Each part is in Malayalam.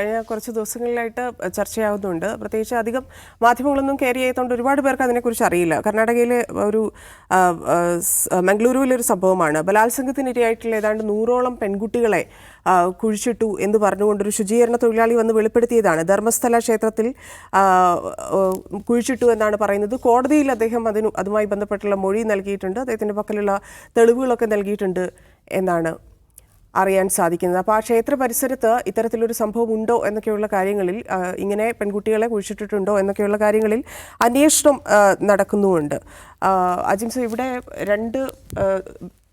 കഴിഞ്ഞ കുറച്ച് ദിവസങ്ങളിലായിട്ട് ചർച്ചയാവുന്നുണ്ട്. പ്രത്യേകിച്ച് അധികം മാധ്യമങ്ങളൊന്നും കയറി ആയതുകൊണ്ട് ഒരുപാട് പേർക്ക് അതിനെക്കുറിച്ച് അറിയില്ല. കർണാടകയിലെ ഒരു ആ, ആ, സ്- മംഗളൂരുവിലെ ഒരു സംഭവമാണ്. ബലാത്സംഗത്തിനിരയായിട്ടുള്ള ഏതാണ്ട് നൂറോളം പെൺകുട്ടികളെ കുഴിച്ചിട്ടു എന്ന് പറഞ്ഞുകൊണ്ടൊരു ശുചീകരണ തൊഴിലാളി വന്ന് വെളിപ്പെടുത്തിയതാണ്. ധർമ്മസ്ഥല ക്ഷേത്രത്തിൽ കുഴിച്ചിട്ടു എന്നാണ് പറയുന്നത്. കോടതിയിൽ അദ്ദേഹം അതിന് അതുമായി ബന്ധപ്പെട്ടുള്ള മൊഴി നൽകിയിട്ടുണ്ട്. അദ്ദേഹത്തിന്റെ പക്കലുള്ള തെളിവുകളൊക്കെ നൽകിയിട്ടുണ്ട് എന്നാണ് അറിയാൻ സാധിക്കുന്നത്. അപ്പോൾ ആ ക്ഷേത്ര പരിസരത്ത് ഇത്തരത്തിലൊരു സംഭവം ഉണ്ടോ എന്നൊക്കെയുള്ള കാര്യങ്ങളിൽ ഇങ്ങനെ പെൺകുട്ടികളെ കുഴിച്ചിട്ടിട്ടുണ്ടോ എന്നൊക്കെയുള്ള കാര്യങ്ങളിൽ അന്വേഷണം നടക്കുന്നുമുണ്ട്. അജിംസ് ഇവിടെ രണ്ട്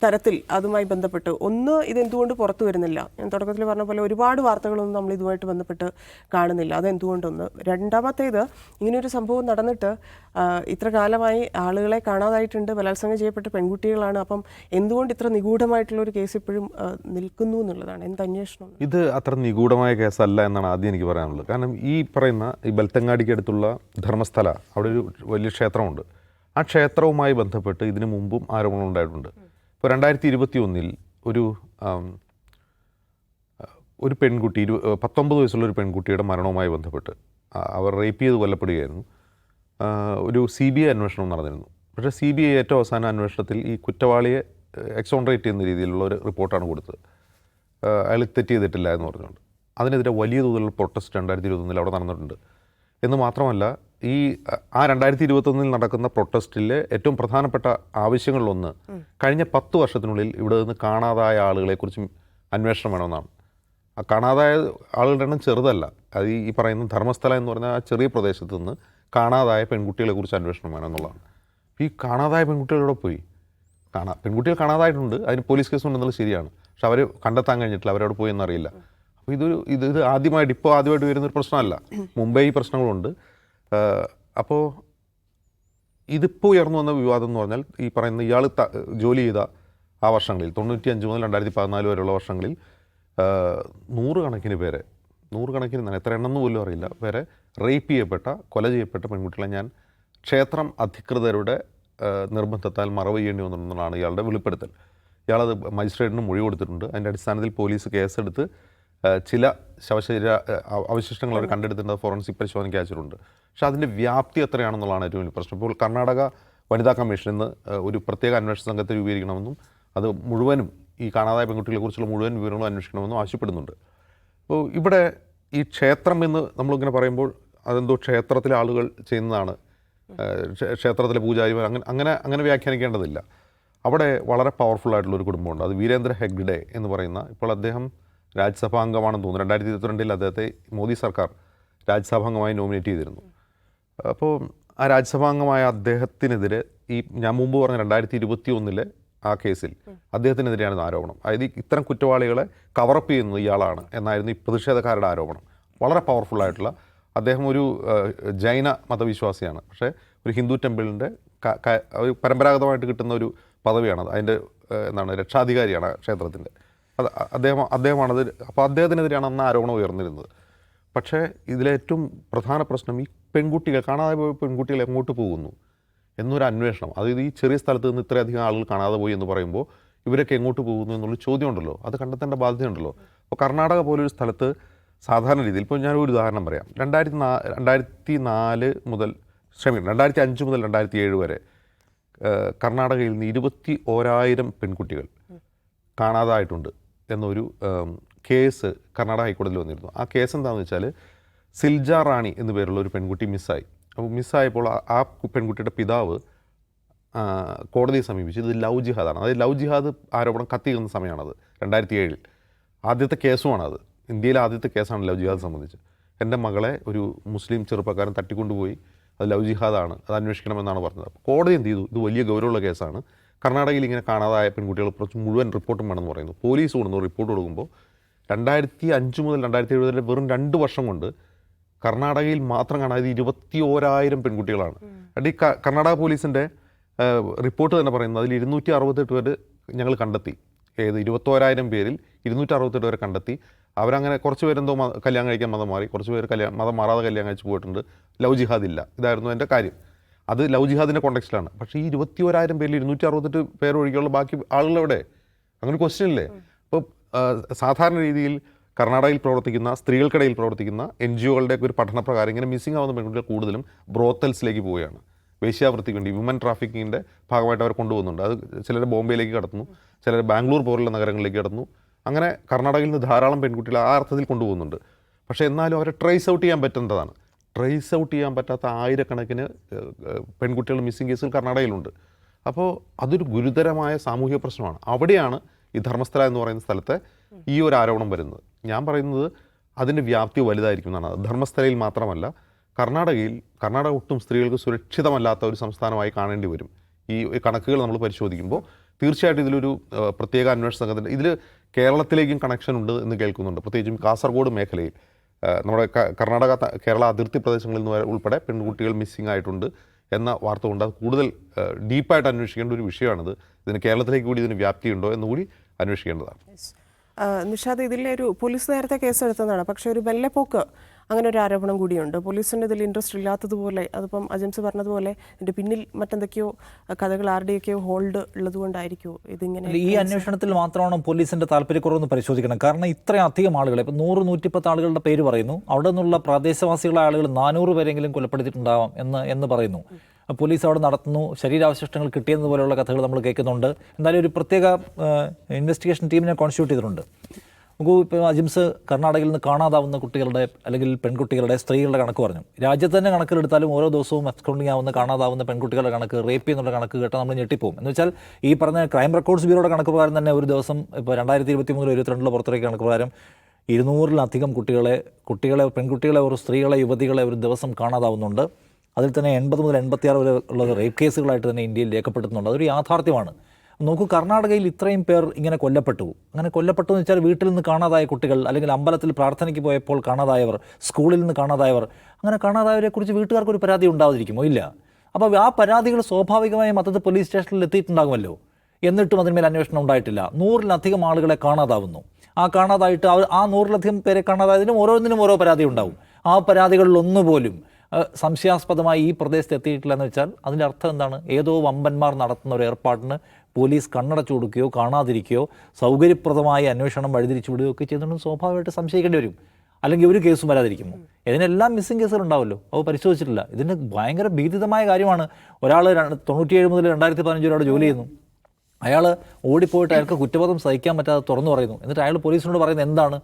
തരത്തിൽ അതുമായി ബന്ധപ്പെട്ട്. ഒന്ന് ഇതെന്തുകൊണ്ട് പുറത്തു വരുന്നില്ല? ഞാൻ തുടക്കത്തിൽ പറഞ്ഞ പോലെ ഒരുപാട് വാർത്തകളൊന്നും നമ്മൾ ഇതുമായിട്ട് ബന്ധപ്പെട്ട് കാണുന്നില്ല. അതെന്തുകൊണ്ടൊന്ന്? രണ്ടാമത്തേത് ഇങ്ങനെയൊരു സംഭവം നടന്നിട്ട് ഇത്ര കാലമായി ആളുകളെ കാണാതായിട്ടുണ്ട് ബലാത്സംഗം ചെയ്യപ്പെട്ട പെൺകുട്ടികളാണ്. അപ്പം എന്തുകൊണ്ട് ഇത്ര നിഗൂഢമായിട്ടുള്ള ഒരു കേസ് ഇപ്പോഴും നിൽക്കുന്നു എന്നുള്ളതാണ്? എന്ത് അന്വേഷണം? ഇത് അത്ര നിഗൂഢമായ കേസല്ല എന്നാണ് ആദ്യം എനിക്ക് പറയാനുള്ളത്. കാരണം ഈ പറയുന്ന ഈ ബൽത്തങ്ങാടിക്ക് അടുത്തുള്ള ധർമ്മസ്ഥല അവിടെ ഒരു വലിയ ക്ഷേത്രമുണ്ട്. ആ ക്ഷേത്രവുമായി ബന്ധപ്പെട്ട് ഇതിനു മുമ്പും ആരോപണം ഉണ്ടായിട്ടുണ്ട് ഇപ്പോൾ രണ്ടായിരത്തി ഇരുപത്തി ഒന്നിൽ ഒരു ഒരു പെൺകുട്ടി ഇരു പത്തൊമ്പത് വയസ്സുള്ള ഒരു പെൺകുട്ടിയുടെ മരണവുമായി ബന്ധപ്പെട്ട് അവർ റേപ്പ് ചെയ്ത് കൊല്ലപ്പെടുകയായിരുന്നു. ഒരു സി ബി ഐ അന്വേഷണം നടന്നിരുന്നു. പക്ഷേ സി ബി ഐ ഏറ്റവും അവസാന അന്വേഷണത്തിൽ ഈ കുറ്റവാളിയെ എക്സോൺറേറ്റ് ചെയ്യുന്ന രീതിയിലുള്ള ഒരു റിപ്പോർട്ടാണ് കൊടുത്തത്. അയാൾ തെറ്റ് ചെയ്തിട്ടില്ല എന്ന് പറഞ്ഞുകൊണ്ട്. അതിനെതിരെ വലിയ തോതിലുള്ള പ്രൊട്ടസ്റ്റ് രണ്ടായിരത്തി ഇരുപത്തൊന്നിൽ അവിടെ നടന്നിട്ടുണ്ട്. എന്ന് മാത്രമല്ല ഈ ആ രണ്ടായിരത്തി ഇരുപത്തൊന്നിൽ നടക്കുന്ന പ്രൊട്ടസ്റ്റിലെ ഏറ്റവും പ്രധാനപ്പെട്ട ആവശ്യങ്ങളിലൊന്ന് കഴിഞ്ഞ പത്ത് വർഷത്തിനുള്ളിൽ ഇവിടെ നിന്ന് കാണാതായ ആളുകളെക്കുറിച്ചും അന്വേഷണം വേണമെന്നാണ്. ആ കാണാതായ ആളുകളുടെ എണ്ണം ചെറുതല്ല. അത് ഈ പറയുന്ന ധർമ്മസ്ഥല എന്ന് പറഞ്ഞ ആ ചെറിയ പ്രദേശത്ത് നിന്ന് കാണാതായ പെൺകുട്ടികളെക്കുറിച്ച് അന്വേഷണം വേണമെന്നുള്ളതാണ്. ഈ കാണാതായ പെൺകുട്ടികളോടെ പോയി? കാണാ പെൺകുട്ടികൾ കാണാതായിട്ടുണ്ട്. അതിന് പോലീസ് കേസ് ഉണ്ടെന്നുള്ളത് ശരിയാണ്. പക്ഷെ അവർ കണ്ടെത്താൻ കഴിഞ്ഞിട്ടില്ല. അവരവിടെ പോയി എന്നറിയില്ല. അപ്പോൾ ഇതൊരു ഇത് ഇത് ആദ്യമായിട്ട് ഇപ്പോൾ ആദ്യമായിട്ട് വരുന്നൊരു പ്രശ്നമല്ല. മുംബൈ പ്രശ്നങ്ങളുണ്ട്. അപ്പോൾ ഇതിപ്പോൾ ഉയർന്നു വന്ന വിവാദം എന്ന് പറഞ്ഞാൽ ഈ പറയുന്ന ഇയാൾ ജോലി ചെയ്ത ആ വർഷങ്ങളിൽ തൊണ്ണൂറ്റി അഞ്ച് മുതൽ രണ്ടായിരത്തി പതിനാല് വരെയുള്ള വർഷങ്ങളിൽ നൂറുകണക്കിന് പേരെ നൂറുകണക്കിന് തന്നെ എത്ര എണ്ണം എന്ന് പോലും അറിയില്ല വരെ റേപ്പ് ചെയ്യപ്പെട്ട കൊല ചെയ്യപ്പെട്ട പെൺകുട്ടികളെ ഞാൻ ക്ഷേത്രം അധികൃതരുടെ നിർബന്ധത്താൽ മറവ് ചെയ്യേണ്ടി വന്നിട്ടുണ്ടെന്നാണ് ഇയാളുടെ വെളിപ്പെടുത്തൽ. ഇയാളത് മജിസ്ട്രേറ്റിന് മൊഴി കൊടുത്തിട്ടുണ്ട്. അതിന്റെ അടിസ്ഥാനത്തിൽ പോലീസ് കേസെടുത്ത് ചില ശവശരീര അവശിഷ്ടങ്ങൾ അവർ കണ്ടെടുത്തിട്ടുണ്ട് ഫോറൻസിക് പരിശോധനയ്ക്ക് അയച്ചിട്ടുണ്ട്. പക്ഷെ അതിന്റെ വ്യാപ്തി എത്രയാണെന്നുള്ളതാണ് ഏറ്റവും വലിയ പ്രശ്നം. ഇപ്പോൾ കർണാടക വനിതാ കമ്മീഷൻ ഇന്ന് ഒരു പ്രത്യേക അന്വേഷണ സംഘത്തെ രൂപീകരിക്കണമെന്നും അത് മുഴുവനും ഈ കാണാതായ പെൺകുട്ടികളെക്കുറിച്ചുള്ള മുഴുവൻ വിവരങ്ങളും അന്വേഷിക്കണമെന്നും ആവശ്യപ്പെടുന്നുണ്ട്. അപ്പോൾ ഇവിടെ ഈ ക്ഷേത്രം എന്ന് നമ്മളിങ്ങനെ പറയുമ്പോൾ അതെന്തോ ക്ഷേത്രത്തിലെ ആളുകൾ ചെയ്യുന്നതാണ്. ക്ഷേത്രത്തിലെ പൂജാരിമാർ അങ്ങനെ അങ്ങനെ അങ്ങനെ വ്യാഖ്യാനിക്കേണ്ടതില്ല. അവിടെ വളരെ പവർഫുൾ ആയിട്ടുള്ള ഒരു കുടുംബമുണ്ട്. അത് വീരേന്ദ്ര ഹെഗ്ഡേ എന്ന് പറയുന്ന ഇപ്പോൾ അദ്ദേഹം രാജ്യസഭാ അംഗമാണെന്ന് തോന്നുന്നു. രണ്ടായിരത്തി ഇരുപത്തിരണ്ടിൽ അദ്ദേഹത്തെ മോദി സർക്കാർ രാജ്യസഭാ അംഗമായി നോമിനേറ്റ് ചെയ്തിരുന്നു. അപ്പോൾ ആ രാജ്യസഭാ അംഗമായ അദ്ദേഹത്തിനെതിരെ ഈ ഞാൻ മുമ്പ് പറഞ്ഞ രണ്ടായിരത്തി ഇരുപത്തി ഒന്നിലെ ആ കേസിൽ അദ്ദേഹത്തിനെതിരെയാണ് ആരോപണം. അതായത് ഇത്തരം കുറ്റവാളികളെ കവറപ്പ് ചെയ്യുന്നത് ഇയാളാണ് എന്നായിരുന്നു ഈ പ്രതിഷേധക്കാരുടെ ആരോപണം. വളരെ പവർഫുൾ ആയിട്ടുള്ള അദ്ദേഹം ഒരു ജൈന മതവിശ്വാസിയാണ്. പക്ഷേ ഒരു ഹിന്ദു ടെമ്പിളിന്റെ പരമ്പരാഗതമായിട്ട് കിട്ടുന്ന ഒരു പദവിയാണ് അത് അതിന്റെ എന്താണ് രക്ഷാധികാരിയാണ് ക്ഷേത്രത്തിന്റെ. അത് അദ്ദേഹം അദ്ദേഹമാണത് അപ്പോൾ അദ്ദേഹത്തിനെതിരെയാണ് അന്ന് ആരോപണം ഉയർന്നിരുന്നത്. പക്ഷേ ഇതിലേറ്റവും പ്രധാന പ്രശ്നം ഈ പെൺകുട്ടികൾ കാണാതെ പോയ പെൺകുട്ടികൾ എങ്ങോട്ട് പോകുന്നു എന്നൊരു അന്വേഷണം. അതായത് ഈ ചെറിയ സ്ഥലത്ത് നിന്ന് ഇത്രയധികം ആളുകൾ കാണാതെ പോയി എന്ന് പറയുമ്പോൾ ഇവരൊക്കെ എങ്ങോട്ട് പോകുന്നു എന്നുള്ള ചോദ്യം ഉണ്ടല്ലോ അത് കണ്ടെത്തേണ്ട ബാധ്യതയുണ്ടല്ലോ. അപ്പോൾ കർണാടക പോലൊരു സ്ഥലത്ത് സാധാരണ രീതിയിൽ ഇപ്പോൾ ഞാൻ ഒരു ഉദാഹരണം പറയാം. രണ്ടായിരത്തി നാ രണ്ടായിരത്തി നാല് മുതൽ ക്ഷമിക്കണം രണ്ടായിരത്തി അഞ്ച് മുതൽ രണ്ടായിരത്തി ഏഴ് വരെ കർണാടകയിൽ നിന്ന് ഇരുപത്തി ഓരായിരം പെൺകുട്ടികൾ കാണാതായിട്ടുണ്ട്. എന്നൊരു കേസ് കർണാടക ഹൈക്കോടതിയിൽ വന്നിരുന്നു. ആ കേസ് എന്താണെന്ന് വെച്ചാൽ സിൽജ റാണി എന്നു പേരുള്ള ഒരു പെൺകുട്ടി മിസ്സായി. അപ്പോൾ മിസ്സായപ്പോൾ ആ- പെൺകുട്ടിയുടെ പിതാവ് കോടതിയെ സമീപിച്ചു. ഇത് ലവ് ജിഹാദാണ്. അതായത് ലവ് ജിഹാദ് ആരോപണം കത്തിയിരുന്ന സമയമാണത് രണ്ടായിരത്തി ഏഴിൽ ആദ്യത്തെ കേസുമാണത്. ഇന്ത്യയിലെ ആദ്യത്തെ കേസാണ് ലവ് ജിഹാദ് സംബന്ധിച്ച്. എന്റെ മകളെ ഒരു മുസ്ലിം ചെറുപ്പക്കാരൻ തട്ടിക്കൊണ്ടുപോയി. അത് ലവ് ജിഹാദാണ്. അത് അന്വേഷിക്കണമെന്നാണ് പറഞ്ഞത്. അപ്പോൾ കോടതി എന്ത് ചെയ്തു? ഇത് വലിയ ഗൗരവമുള്ള കേസാണ്. കർണാടകയിൽ ഇങ്ങനെ കാണാതായ പെൺകുട്ടികളെ കുറിച്ച് മുഴുവൻ റിപ്പോർട്ടും വേണമെന്ന് പറയുന്നു. പോലീസ് കൊടുക്കുന്നു റിപ്പോർട്ട് കൊടുക്കുമ്പോൾ രണ്ടായിരത്തി അഞ്ച് മുതൽ രണ്ടായിരത്തി ഏഴ് വരെ വെറും രണ്ട് വർഷം കൊണ്ട് കർണാടകയിൽ മാത്രം കാണാതെ ഇരുപത്തി ഓരായിരം പെൺകുട്ടികളാണ് അടി കർണാടക പോലീസിന്റെ റിപ്പോർട്ട് തന്നെ പറയുന്നത് അതിൽ ഇരുന്നൂറ്റി അറുപത്തെട്ട് പേര് ഞങ്ങൾ കണ്ടെത്തി. ഏത് ഇരുപത്തോരായിരം പേരിൽ ഇരുന്നൂറ്റി അറുപത്തെട്ട് പേരെ കണ്ടെത്തി. അവരങ്ങനെ കുറച്ച് പേരെന്തോ മ- കല്യാണം കഴിക്കാൻ മതം മാറി കുറച്ച് പേര് കല്യാണം മതം മാറാതെ കല്യാണം കഴിച്ച് പോയിട്ടുണ്ട്. ലവ് ജിഹാദ് ഇല്ല ഇതായിരുന്നു എന്റെ കാര്യം. അത് ലവ് ജിഹാദിന്റെ കോണ്ടെക്സ്റ്റിലാണ് പക്ഷേ ഈ ഇരുപത്തി ഓരായിരം പേരിൽ ഇരുന്നൂറ്റി അറുപത്തെട്ട് പേര് ഒഴികെയുള്ള ബാക്കി ആളുകളെവിടെ? അങ്ങനെ ക്വസ്റ്റ്യൻ ഇല്ലേ? അപ്പോൾ സാധാരണ രീതിയിൽ കർണാടകയിൽ പ്രവർത്തിക്കുന്ന സ്ത്രീകൾക്കിടയിൽ പ്രവർത്തിക്കുന്ന എൻ ജി ഒകളുടെയൊക്കെ ഒരു പഠനപ്രകാരം ഇങ്ങനെ മിസ്സിംഗ് ആവുന്ന പെൺകുട്ടികൾ കൂടുതലും ബ്രോത്തൽസിലേക്ക് പോവുകയാണ്. വേശ്യാവൃത്തിക്ക് വേണ്ടി വിമൻ ട്രാഫിക്കിങ്ങിന്റെ ഭാഗമായിട്ട് അവർ കൊണ്ടുപോകുന്നുണ്ട്. അത് ചിലർ ബോംബെയിലേക്ക് കടത്തുന്നു ചിലർ ബാംഗ്ലൂർ പോലുള്ള നഗരങ്ങളിലേക്ക് കടന്നു അങ്ങനെ കർണാടകയിൽ നിന്ന് ധാരാളം പെൺകുട്ടികൾ ആ അർത്ഥത്തിൽ കൊണ്ടുപോകുന്നുണ്ട്. പക്ഷേ എന്നാലും അവരെ ട്രേസ് ഔട്ട് ചെയ്യാൻ പറ്റേണ്ടതാണ്. ട്രേസ് ഔട്ട് ചെയ്യാൻ പറ്റാത്ത ആയിരക്കണക്കിന് പെൺകുട്ടികൾ മിസ്സിംഗ് കേസുകൾ കർണാടകയിലുണ്ട്. അപ്പോൾ അതൊരു ഗുരുതരമായ സാമൂഹിക പ്രശ്നമാണ്. അവിടെയാണ് ഈ ധർമ്മസ്ഥല എന്ന് പറയുന്ന സ്ഥലത്തെ ഈ ഒരു ആരോപണം വരുന്നത്. ഞാൻ പറയുന്നത് അതിന്റെ വ്യാപ്തി വലുതായിരിക്കും എന്നാണ്. ധർമ്മസ്ഥലയിൽ മാത്രമല്ല കർണാടകയിൽ കർണാടക ഒട്ടും സ്ത്രീകൾക്ക് സുരക്ഷിതമല്ലാത്ത ഒരു സംസ്ഥാനമായി കാണേണ്ടി വരും. ഈ കണക്കുകൾ നമ്മൾ പരിശോധിക്കുമ്പോൾ തീർച്ചയായിട്ടും ഇതിലൊരു പ്രത്യേക അന്വേഷണ സംഘത്തിന്റെ ഇതിൽ കേരളത്തിലേക്കും കണക്ഷൻ ഉണ്ട് എന്ന് കേൾക്കുന്നുണ്ട്. പ്രത്യേകിച്ചും കാസർഗോഡ് മേഖലയിൽ. നമ്മുടെ കർണാടക കേരള അതിർത്തി പ്രദേശങ്ങളിൽ നിന്ന് ഉൾപ്പെടെ പെൺകുട്ടികൾ മിസ്സിംഗ് ആയിട്ടുണ്ട് എന്ന വാർത്ത കൊണ്ട് അത് കൂടുതൽ ഡീപ്പായിട്ട് അന്വേഷിക്കേണ്ട ഒരു വിഷയമാണിത്. ഇതിന് കേരളത്തിലേക്ക് കൂടി ഇതിന് വ്യാപ്തിയുണ്ടോ എന്നുകൂടി അന്വേഷിക്കേണ്ടതാണ്. നിഷാദ് ഇതിലെ ഒരു പോലീസ് നേരത്തെ കേസെടുത്തതാണ്. പക്ഷേ ഒരു മെല്ലെപ്പോക്ക് അങ്ങനെ ഒരു ആരോപണം കൂടിയുണ്ട്. പോലീസിന് ഇതിൽ ഇൻട്രസ്റ്റ് ഇല്ലാത്തതുപോലെ അതിപ്പം അജംസ് പറഞ്ഞതുപോലെ ഇതിന്റെ പിന്നിൽ മറ്റെന്തൊക്കെയോ കഥകൾ ആരുടെയൊക്കെയോ ഹോൾഡ് ഉള്ളതുകൊണ്ടായിരിക്കുമോ ഇതിങ്ങനെ ഈ അന്വേഷണത്തിൽ മാത്രമാണ് പോലീസിന്റെ താല്പര്യക്കുറവെന്ന് പരിശോധിക്കണം? കാരണം ഇത്രയും അധികം ആളുകളെ ഇപ്പം നൂറ് നൂറ്റിപ്പത്ത് ആളുകളുടെ പേര് പറയുന്നു. അവിടെ നിന്നുള്ള പ്രദേശവാസികളായ ആളുകൾ നാനൂറ് പേരെങ്കിലും കൊലപ്പെടുത്തിയിട്ടുണ്ടാവാം എന്ന് എന്ന് പറയുന്നു. പോലീസ് അവിടെ നടത്തുന്നു. ശരീരാവശിഷ്ടങ്ങൾ കിട്ടിയെന്നതുപോലെയുള്ള കഥകൾ നമ്മൾ കേൾക്കുന്നുണ്ട്. എന്തായാലും ഒരു പ്രത്യേക ഇൻവെസ്റ്റിഗേഷൻ ടീമിനെ കോൺസ്റ്റിറ്റ്യൂട്ട് ചെയ്തിട്ടുണ്ട്. നമുക്ക് ഇപ്പോൾ അജിംസ് കർണാടകയിൽ നിന്ന് കാണാതാവുന്ന കുട്ടികളുടെ അല്ലെങ്കിൽ പെൺകുട്ടികളുടെ സ്ത്രീകളുടെ കണക്ക് പറഞ്ഞു. രാജ്യത്ത് തന്നെ കണക്കിലെടുത്താലും ഓരോ ദിവസവും അക്കൗണ്ടിങ് ആവുന്ന കാണാതാവുന്ന പെൺകുട്ടികളുടെ കണക്ക് റേപ്പ് എന്നുള്ള കണക്ക് കേട്ടാൽ നമ്മൾ ഞെട്ടിപ്പോകും എന്ന് വെച്ചാൽ ഈ പറഞ്ഞ ക്രൈം റെക്കോർഡ്സ് ബ്യൂറോയുടെ കണക്ക് പ്രകാരം തന്നെ ഒരു ദിവസം ഇപ്പോൾ രണ്ടായിരത്തി ഇരുപത്തി മൂന്നിൽ ഇരുപത്തിരണ്ടിലെ പുറത്തിറക്കിയ കണക്ക് പ്രകാരം ഇരുന്നൂറിലധികം കുട്ടികളെ കുട്ടികളെ പെൺകുട്ടികളെ ഒരു സ്ത്രീകളെ യുവതികളെ ഒരു ദിവസം കാണാതാവുന്നുണ്ട്. അതിൽ തന്നെ എൺപത് മുതൽ എൺപത്തിയാറ് വരെ ഉള്ളത് റേപ്പ് കേസുകളായിട്ട് തന്നെ ഇന്ത്യയിൽ രേഖപ്പെടുത്തുന്നുണ്ട്. അതൊരു യാഥാർത്ഥ്യമാണ്. നോക്കൂ കർണാടകയിൽ ഇത്രയും പേർ ഇങ്ങനെ കൊല്ലപ്പെട്ടു. അങ്ങനെ കൊല്ലപ്പെട്ടു എന്ന് വെച്ചാൽ വീട്ടിൽ നിന്ന് കാണാതായ കുട്ടികൾ അല്ലെങ്കിൽ അമ്പലത്തിൽ പ്രാർത്ഥനയ്ക്ക് പോയപ്പോൾ കാണാതായവർ സ്കൂളിൽ നിന്ന് കാണാതായവർ അങ്ങനെ കാണാതായവരെ കുറിച്ച് വീട്ടുകാർക്ക് ഒരു പരാതി ഉണ്ടാവാതിരിക്കുമോ? ഇല്ല. അപ്പോൾ ആ പരാതികൾ സ്വാഭാവികമായും അതത് പോലീസ് സ്റ്റേഷനിൽ എത്തിയിട്ടുണ്ടാകുമല്ലോ. എന്നിട്ടും അതിന്മേൽ അന്വേഷണം ഉണ്ടായിട്ടില്ല. നൂറിലധികം ആളുകളെ കാണാതാവുന്നു. ആ കാണാതായിട്ട് ആ നൂറിലധികം പേരെ കാണാതായതിനും ഓരോന്നിനും ഓരോ പരാതി ഉണ്ടാവും. ആ പരാതികളിൽ ഒന്നുപോലും സംശയാസ്പദമായി ഈ പ്രദേശത്ത് എത്തിയിട്ടില്ല എന്ന് വെച്ചാൽ അതിന്റെ അർത്ഥം എന്താണ്? ഏതോ വമ്പന്മാർ നടത്തുന്ന ഒരു ഏർപ്പാടിന് പോലീസ് കണ്ണടച്ചു കൊടുക്കുകയോ കാണാതിരിക്കുകയോ സൗകര്യപ്രദമായ അന്വേഷണം വഴിതിരിച്ചു വിടുകയോ ഒക്കെ ചെയ്തുകൊണ്ട് സ്വാഭാവികമായിട്ട് സംശയിക്കേണ്ടി വരും. അല്ലെങ്കിൽ ഒരു കേസും വരാതിരിക്കുമോ ഇതിനെല്ലാം മിസ്സിംഗ് കേസുകൾ ഉണ്ടാവുമല്ലോ അവ പരിശോധിച്ചിട്ടില്ല. ഇതിന് ഭയങ്കര ഭീതിതമായ കാര്യമാണ്. ഒരാൾ തൊണ്ണൂറ്റിയേഴ് മുതൽ രണ്ടായിരത്തി പതിനഞ്ച് അവിടെ ജോലി ചെയ്യുന്നു. അയാൾ ഓടിപ്പോയിട്ട് അയാൾക്ക് കുറ്റബോധം സഹിക്കാൻ പറ്റാതെ തുറന്നു പറയുന്നു. എന്നിട്ട് അയാൾ പോലീസിനോട് പറയുന്നത് എന്താണ്?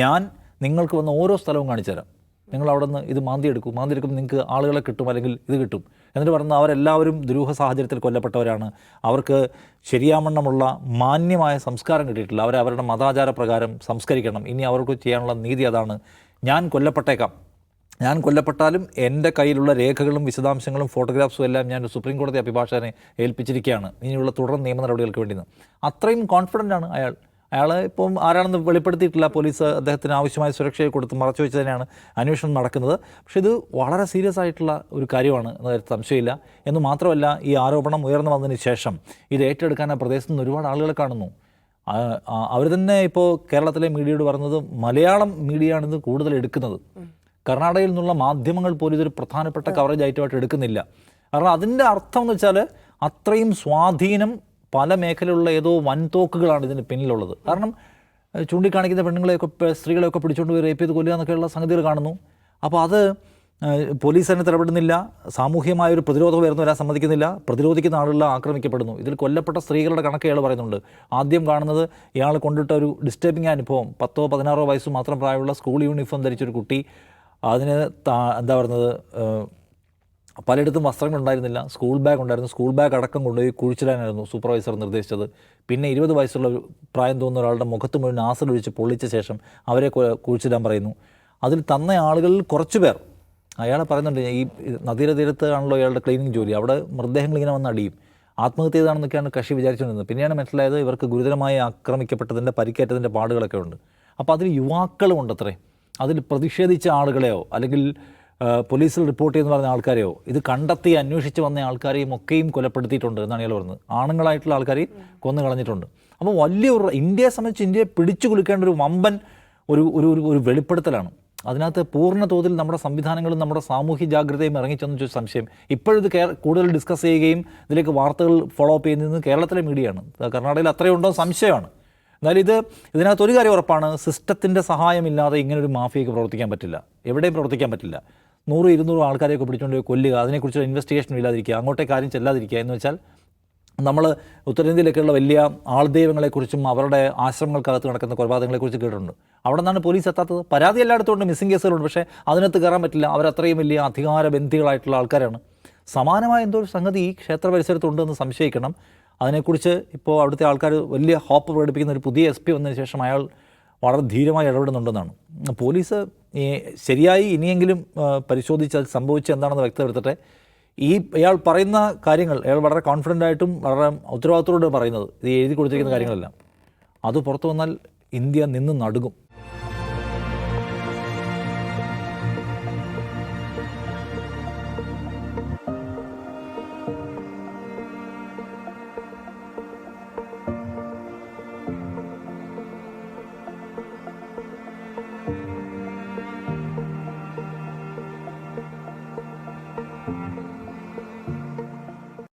ഞാൻ നിങ്ങൾക്ക് വന്ന ഓരോ സ്ഥലവും കാണിച്ചു തരാം നിങ്ങൾ അവിടെ നിന്ന് ഇത് മാന്തി എടുക്കും മാന്തി എടുക്കുമ്പോൾ നിങ്ങൾക്ക് ആളുകളെ കിട്ടും അല്ലെങ്കിൽ ഇത് കിട്ടും. എന്നിട്ട് പറയുന്നത് അവരെല്ലാവരും ദുരൂഹ സാഹചര്യത്തിൽ കൊല്ലപ്പെട്ടവരാണ്. അവർക്ക് ശരിയാമണ്ണമുള്ള മാന്യമായ സംസ്കാരം കിട്ടിയിട്ടില്ല. അവരെ അവരുടെ മതാചാര പ്രകാരം സംസ്കരിക്കണം. ഇനി അവർക്ക് ചെയ്യാനുള്ള നീതി അതാണ്. ഞാൻ കൊല്ലപ്പെട്ടേക്കാം. ഞാൻ കൊല്ലപ്പെട്ടാലും എന്റെ കയ്യിലുള്ള രേഖകളും വിശദാംശങ്ങളും ഫോട്ടോഗ്രാഫ്സും എല്ലാം ഞാൻ സുപ്രീം കോടതി അഭിഭാഷകനെ ഏൽപ്പിച്ചിരിക്കുകയാണ്. ഇനിയുള്ള തുടർ നിയമ നടപടികൾക്ക് വേണ്ടി അത്രയും കോൺഫിഡന്റ് ആണ് അയാൾ. അയാൾ ഇപ്പം ആരാണെന്ന് വെളിപ്പെടുത്തിയിട്ടില്ല. പോലീസ് അദ്ദേഹത്തിന് ആവശ്യമായ സുരക്ഷയെ കൊടുത്ത് മറച്ചു വെച്ച് തന്നെയാണ് അന്വേഷണം നടക്കുന്നത്. പക്ഷേ ഇത് വളരെ സീരിയസ് ആയിട്ടുള്ള ഒരു കാര്യമാണ് എന്ന കാര്യത്തിൽ സംശയമില്ല. എന്ന് മാത്രമല്ല ഈ ആരോപണം ഉയർന്നു വന്നതിന് ശേഷം ഇത് ഏറ്റെടുക്കാൻ ആ പ്രദേശത്ത് നിന്ന് ഒരുപാട് ആളുകളെ കാണുന്നു. അവർ തന്നെ ഇപ്പോൾ കേരളത്തിലെ മീഡിയയോട് പറഞ്ഞത് മലയാളം മീഡിയയാണിത് കൂടുതൽ എടുക്കുന്നത്. കർണാടകയിൽ നിന്നുള്ള മാധ്യമങ്ങൾ പോലും ഇതൊരു പ്രധാനപ്പെട്ട കവറേജ് ആയിട്ടുമായിട്ട് എടുക്കുന്നില്ല. കാരണം അതിന്റെ അർത്ഥം എന്ന് വെച്ചാൽ അത്രയും സ്വാധീനം പല മേഖലയിലുള്ള ഏതോ വൻതോക്കുകളാണ് ഇതിന് പിന്നിലുള്ളത്. കാരണം ചൂണ്ടിക്കാണിക്കുന്ന പെണ്ണുങ്ങളെയൊക്കെ സ്ത്രീകളെയൊക്കെ പിടിച്ചുകൊണ്ട് പോയി റേപ്പ് ചെയ്ത് കൊല്ലുക എന്നൊക്കെയുള്ള സംഗതികൾ കാണുന്നു. അപ്പോൾ അത് പോലീസ് തന്നെ ഇടപെടുന്നില്ല സാമൂഹ്യമായൊരു പ്രതിരോധം ഉയർന്നു വരാൻ സമ്മതിക്കുന്നില്ല. പ്രതിരോധിക്കുന്ന ആളുകൾ ആക്രമിക്കപ്പെടുന്നു. ഇതിൽ കൊല്ലപ്പെട്ട സ്ത്രീകളുടെ കണക്ക് ഇയാൾ പറയുന്നുണ്ട്. ആദ്യം കാണുന്നത് ഇയാൾ കൊണ്ടിട്ട ഒരു ഡിസ്റ്റർബിങ് അനുഭവം. പത്തോ പതിനാറോ വയസ്സ് മാത്രം പ്രായമുള്ള സ്കൂൾ യൂണിഫോം ധരിച്ചൊരു കുട്ടി. അതിന് എന്താ പറയുന്നത് പലയിടത്തും വസ്ത്രങ്ങൾ ഉണ്ടായിരുന്നില്ല. സ്കൂൾ ബാഗ് ഉണ്ടായിരുന്നു. സ്കൂൾ ബാഗ് അടക്കം കൊണ്ടുപോയി കുഴിച്ചിടാനായിരുന്നു സൂപ്പർവൈസർ നിർദ്ദേശിച്ചത്. പിന്നെ ഇരുപത് വയസ്സുള്ള പ്രായം തോന്നുന്ന ഒരാളുടെ മുഖത്ത് മുഴുവൻ ആസിഡ് ഒഴിച്ച് പൊള്ളിച്ച ശേഷം അവരെ കുഴിച്ചിടാൻ പറയുന്നു. അതിൽ തന്ന ആളുകളിൽ കുറച്ച് പേർ. അയാളെ പറയുന്നുണ്ട് ഈ നദിയുടെ തീരത്ത് ആണല്ലോ അയാളുടെ ക്ലീനിങ് ജോലി. അവിടെ മൃതദേഹങ്ങൾ ഇങ്ങനെ വന്ന് അടിയും. ആത്മഹത്യ ചെയ്താണെന്നൊക്കെയാണ് കക്ഷി വിചാരിച്ചുകൊണ്ടിരുന്നത്. പിന്നെയാണ് മനസ്സിലായത് ഇവർക്ക് ഗുരുതരമായി ആക്രമിക്കപ്പെട്ടതിന്റെ പരിക്കേറ്റതിന്റെ പാടുകളൊക്കെ ഉണ്ട്. അപ്പോൾ അതിൽ യുവാക്കളും ഉണ്ടത്രേ അതിൽ പ്രതിഷേധിച്ച ആളുകളെയോ അല്ലെങ്കിൽ പോലീസിൽ റിപ്പോർട്ട് ചെയ്യുന്ന പറഞ്ഞ ആൾക്കാരെയോ? ഇത് കണ്ടെത്തി അന്വേഷിച്ച് വന്ന ആൾക്കാരെയും ഒക്കെയും കൊലപ്പെടുത്തിയിട്ടുണ്ട് എന്നാണ് ഇയാൾ പറഞ്ഞത്. ആണുങ്ങളായിട്ടുള്ള ആൾക്കാരെയും കൊന്നു കളഞ്ഞിട്ടുണ്ട്. അപ്പോൾ വലിയ ഒരു ഇന്ത്യയെ സംബന്ധിച്ച് ഇന്ത്യയെ പിടിച്ചു കുളിക്കേണ്ട ഒരു വമ്പൻ ഒരു ഒരു ഒരു- വെളിപ്പെടുത്തലാണ്. അതിനകത്ത് പൂർണ തോതിൽ നമ്മുടെ സംവിധാനങ്ങളും നമ്മുടെ സാമൂഹ്യ ജാഗ്രതയും ഇറങ്ങിച്ചെന്ന് ചോദിച്ച സംശയം. ഇപ്പോഴിത് കേ കൂടുതൽ ഡിസ്കസ് ചെയ്യുകയും ഇതിലേക്ക് വാർത്തകൾ ഫോളോ അപ്പ് ചെയ്യുന്നത് കേരളത്തിലെ മീഡിയയാണ് കർണാടകയിൽ അത്രയും ഉണ്ടോ സംശയമാണ്. എന്നാലും ഇത് ഇതിനകത്ത് ഒരു കാര്യം ഉറപ്പാണ്. സിസ്റ്റത്തിന്റെ സഹായമില്ലാതെ ഇങ്ങനൊരു മാഫിയയ്ക്ക് പ്രവർത്തിക്കാൻ പറ്റില്ല. എവിടെയും പ്രവർത്തിക്കാൻ പറ്റില്ല. നൂറ് ഇരുന്നൂറ് ആൾക്കാരെയൊക്കെ പിടിച്ചുകൊണ്ട് കൊല്ലുക. അതിനെക്കുറിച്ച് ഇൻവെസ്റ്റിഗേഷൻ ഇല്ലാതിരിക്കുക. അങ്ങോട്ടേ കാര്യം ചെല്ലാതിരിക്കുക. എന്ന് വെച്ചാൽ നമ്മൾ ഉത്തരേന്ത്യയിലേക്കുള്ള വലിയ ആൾദൈവങ്ങളെക്കുറിച്ചും അവരുടെ ആശ്രമങ്ങൾക്കകത്ത് നടക്കുന്ന കൊലപാതകങ്ങളെക്കുറിച്ച് കേട്ടിട്ടുണ്ട്. അവിടെ നിന്നാണ് പോലീസ് എത്താത്തത്. പരാതി എല്ലായിടത്തും ഉണ്ട്. മിസ്സിംഗ് കേസുകളുണ്ട് പക്ഷേ അതിനകത്ത് കയറാൻ പറ്റില്ല. അവരത്രയും വലിയ അധികാരബന്ധികളായിട്ടുള്ള ആൾക്കാരാണ്. സമാനമായ എന്തോ ഒരു സംഗതി ഈ ക്ഷേത്ര പരിസരത്തുണ്ടെന്ന് സംശയിക്കണം. അതിനെക്കുറിച്ച് ഇപ്പോൾ അവിടുത്തെ ആൾക്കാർ വലിയ ഹോപ്പ് പ്രകടിപ്പിക്കുന്ന ഒരു പുതിയ എസ് പി വന്നതിന് ശേഷം അയാൾ വളരെ ധീരമായി ഇടപെടുന്നുണ്ടെന്നാണ്. പോലീസ് ഈ ശരിയായി ഇനിയെങ്കിലും പരിശോധിച്ച് അത് സംഭവിച്ചത് എന്താണെന്ന് വ്യക്തപ്പെടുത്തട്ടെ. ഈ ഇയാൾ പറയുന്ന കാര്യങ്ങൾ അയാൾ വളരെ കോൺഫിഡന്റ് ആയിട്ടും വളരെ ഉത്തരവാദിത്തത്തോടെ പറയുന്നത്. ഇത് എഴുതി കൊടുത്തിരിക്കുന്ന കാര്യങ്ങളെല്ലാം. അത് പുറത്തു വന്നാൽ ഇന്ത്യ നിന്ന് നടുങ്ങും.